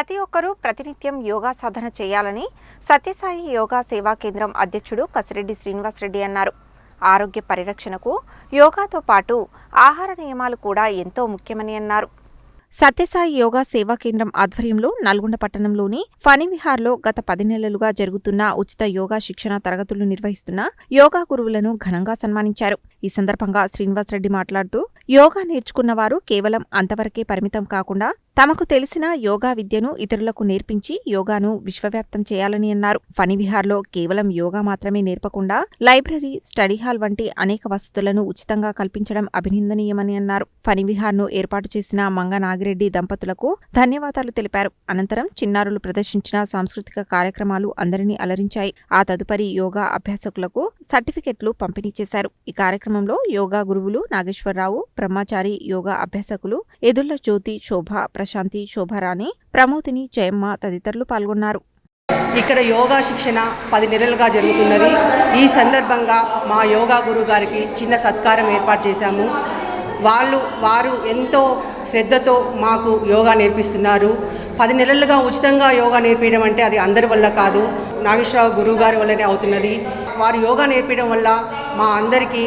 ప్రతి ఒక్కరూ ప్రతినిత్యం యోగా సాధన చేయాలని సత్యసాయి యోగా సేవా కేంద్రం అధ్యక్షుడు కసిరెడ్డి శ్రీనివాసరెడ్డి అన్నారు. ఆరోగ్య పరిరక్షణకు యోగాతో పాటు ఆహార నియమాలు కూడా ఎంతో ముఖ్యమని అన్నారు. సత్యసాయి యోగా సేవా కేంద్రం ఆధ్వర్యంలో నల్గొండ పట్టణంలోని ఫణివిహార్లో గత పది నెలలుగా జరుగుతున్న ఉచిత యోగా శిక్షణ తరగతులు నిర్వహిస్తున్న యోగా గురువులను ఘనంగా సన్మానించారు. ఈ సందర్భంగా శ్రీనివాసరెడ్డి మాట్లాడుతూ యోగా నేర్చుకున్న వారు కేవలం అంతవరకే పరిమితం కాకుండా తమకు తెలిసిన యోగా విద్యను ఇతరులకు నేర్పించి యోగాను విశ్వవ్యాప్తం చేయాలని అన్నారు. ఫణివిహార్లో కేవలం యోగా మాత్రమే నేర్పకుండా లైబ్రరీ స్టడీ హాల్ వంటి అనేక వసతులను ఉచితంగా కల్పించడం అభినందనీయమని అన్నారు. ఫణివిహార్ను ఏర్పాటు చేసిన మంగ నాగిరెడ్డి దంపతులకు ధన్యవాదాలు తెలిపారు. అనంతరం చిన్నారులు ప్రదర్శించిన సాంస్కృతిక కార్యక్రమాలు అందరినీ అలరించాయి. ఆ తదుపరి యోగా అభ్యాసకులకు సర్టిఫికెట్లు పంపిణీ చేశారు. ఈ కార్యక్రమంలో యోగా గురువులు నాగేశ్వరరావు బ్రహ్మచారి యోగా అభ్యాసకులు ఎదుళ్ళ జ్యోతి శోభ ప్రశాంతి శోభారాణి ప్రమోదిని జయమ్మ తదితరులు పాల్గొన్నారు. ఇక్కడ యోగా శిక్షణ పది నెలలుగా జరుగుతున్నది. ఈ సందర్భంగా మా యోగా గురువు గారికి చిన్న సత్కారం ఏర్పాటు చేశాము. వాళ్ళు వారు ఎంతో శ్రద్ధతో మాకు యోగా నేర్పిస్తున్నారు. పది నెలలుగా ఉచితంగా యోగా నేర్పించడం అంటే అది అందరి వల్ల కాదు. నాగేశ్వరరావు గురువు గారి వల్లనే అవుతున్నది. వారు యోగా నేర్పించడం వల్ల మా అందరికీ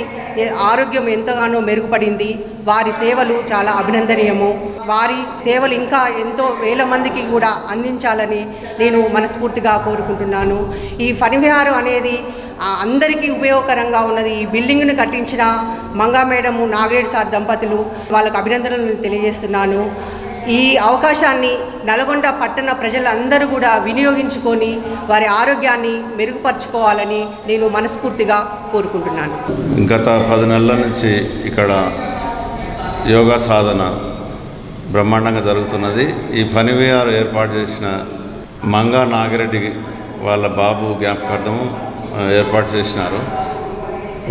ఆరోగ్యం ఎంతగానో మెరుగుపడింది. వారి సేవలు చాలా అభినందనీయము. వారి సేవలు ఇంకా ఎంతో వేల మందికి కూడా అందించాలని నేను మనస్ఫూర్తిగా కోరుకుంటున్నాను. ఈ ఫణివిహారం అనేది అందరికీ ఉపయోగకరంగా ఉన్నది ఈ బిల్డింగ్ను కట్టించిన మంగా మేడము నాగరేడ్ సార్ దంపతులు వాళ్ళకు అభినందనలు తెలియజేస్తున్నాను. ఈ అవకాశాన్ని నల్గొండ పట్టణ ప్రజలందరూ కూడా వినియోగించుకొని వారి ఆరోగ్యాన్ని మెరుగుపరుచుకోవాలని నేను మనస్ఫూర్తిగా కోరుకుంటున్నాను. గత పది నెలల నుంచి ఇక్కడ యోగా సాధన బ్రహ్మాండంగా జరుగుతున్నది. ఈ పనివేయారు ఏర్పాటు చేసిన మంగా నాగిరెడ్డి వాళ్ళ బాబు జ్ఞాపకార్థము ఏర్పాటు చేసినారు.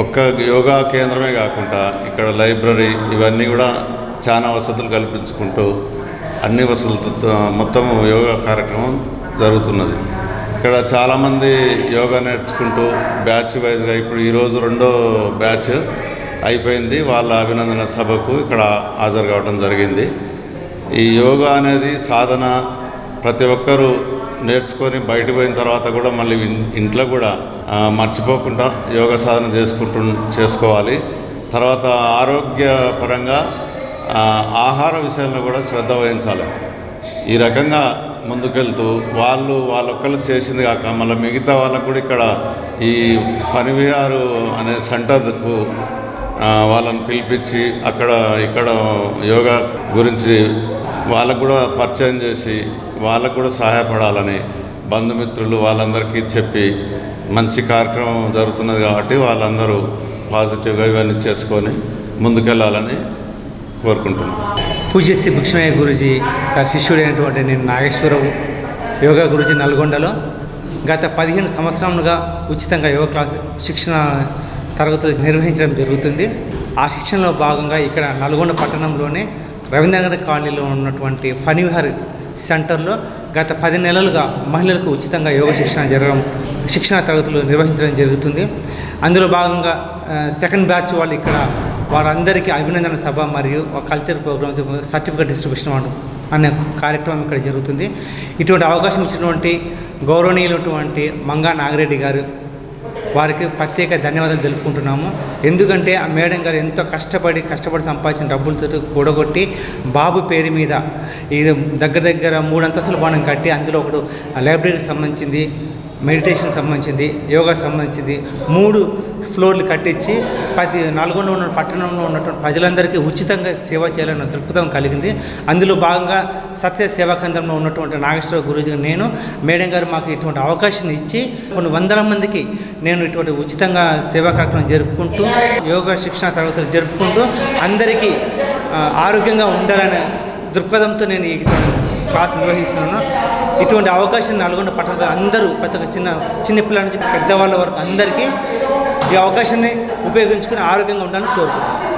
ఒక్క యోగా కేంద్రమే కాకుండా ఇక్కడ లైబ్రరీ ఇవన్నీ కూడా చాలా వసతులు కల్పించుకుంటూ అన్ని వసతులతో మొత్తం యోగా కార్యక్రమం జరుగుతున్నది. ఇక్కడ చాలామంది యోగా నేర్చుకుంటూ బ్యాచ్ వైజ్గా ఇప్పుడు ఈరోజు రెండో బ్యాచ్ అయిపోయింది. వాళ్ళ అభినందన సభకు ఇక్కడ హాజరు కావడం జరిగింది. ఈ యోగా అనేది సాధన ప్రతి ఒక్కరూ నేర్చుకొని బయటకు పోయిన తర్వాత కూడా మళ్ళీ ఇంట్లో కూడా మర్చిపోకుండా యోగ సాధన చేసుకుంటు చేసుకోవాలి. తర్వాత ఆరోగ్యపరంగా ఆహార విషయంలో కూడా శ్రద్ధ వహించాలి. ఈ రకంగా ముందుకెళ్తూ వాళ్ళు వాళ్ళొక్కరు చేసింది కాక మళ్ళీ మిగతా వాళ్ళకు కూడా ఇక్కడ ఈ పనివిహారు అనే సెంటర్కు వాళ్ళని పిలిపించి అక్కడ ఇక్కడ యోగా గురించి వాళ్ళకు కూడా పరిచయం చేసి వాళ్ళకు కూడా సహాయపడాలని బంధుమిత్రులు వాళ్ళందరికీ చెప్పి మంచి కార్యక్రమం జరుగుతున్నది కాబట్టి వాళ్ళందరూ పాజిటివ్గా ఇవన్నీ చేసుకొని ముందుకెళ్ళాలని కోరుకుంటున్నాను పూజశ్రీ శ్రీ భిక్షమయ్య గురుజీ గారి శిష్యుడైనటువంటి నేను నాగేశ్వరరావు యోగా గురుజీ నల్గొండలో గత పదిహేను సంవత్సరాలుగా ఉచితంగా యోగా క్లాస్ శిక్షణ తరగతులు నిర్వహించడం జరుగుతుంది. ఆ శిక్షణలో భాగంగా ఇక్కడ నల్గొండ పట్టణంలోనే రవీంద్రనగర్ కాలనీలో ఉన్నటువంటి ఫణివిహార్ సెంటర్లో గత పది నెలలుగా మహిళలకు ఉచితంగా యోగ శిక్షణ జరగడం శిక్షణ తరగతులు నిర్వహించడం జరుగుతుంది. అందులో భాగంగా సెకండ్ బ్యాచ్ వాళ్ళు ఇక్కడ వారందరికీ అభినందన సభ మరియు ఒక కల్చర్ ప్రోగ్రామ్స్ సర్టిఫికేట్ డిస్ట్రిబ్యూషన్ అనే కార్యక్రమం ఇక్కడ జరుగుతుంది. ఇటువంటి అవకాశం ఇచ్చినటువంటి గౌరవనీయులటువంటి మంగా నాగిరెడ్డి గారు వారికి ప్రత్యేక ధన్యవాదాలు తెలుపుకుంటున్నాము. ఎందుకంటే ఆ మేడం గారు ఎంతో కష్టపడి కష్టపడి సంపాదించిన డబ్బులతో కూడగొట్టి బాబు పేరు మీద ఇది దగ్గర దగ్గర మూడు అంతస్తుల భవనం కట్టి అందులో ఒకడు లైబ్రరీకి సంబంధించింది. మెడిటేషన్ సంబంధించింది యోగా సంబంధించింది మూడు ఫ్లోర్లు కట్టించి ప్రతి నల్గొండ ఉన్న పట్టణంలో ఉన్నటువంటి ప్రజలందరికీ ఉచితంగా సేవ చేయాలన్న దృక్పథం కలిగింది. అందులో భాగంగా సత్య సేవా కేంద్రంలో ఉన్నటువంటి నాగేశ్వర గురుజీ నేను మేడం గారు మాకు ఇటువంటి అవకాశం ఇచ్చి కొన్ని వందల మందికి నేను ఇటువంటి ఉచితంగా సేవా కార్యక్రమం జరుపుకుంటూ యోగా శిక్షణ తరగతులు జరుపుకుంటూ అందరికీ ఆరోగ్యంగా ఉండాలనే దృక్పథంతో నేను ఈ క్లాస్ నిర్వహిస్తున్నాను ఇటువంటి అవకాశం నల్గొండ పట్టణ అందరూ ప్రతి ఒక్క చిన్న చిన్నపిల్లల నుంచి పెద్దవాళ్ళ వరకు అందరికీ ఈ అవకాశాన్ని ఉపయోగించుకుని ఆరోగ్యంగా ఉండాలని కోరుకుంటున్నాను